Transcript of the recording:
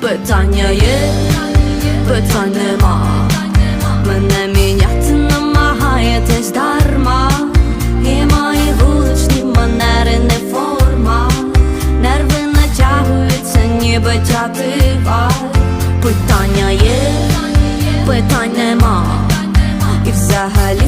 Питання є, питань нема. Мене міняти намагаєтесь дарма. І мої вуличні манери не форма. Нерви натягуються, ніби тятива. Питання є, питань нема. І взагалі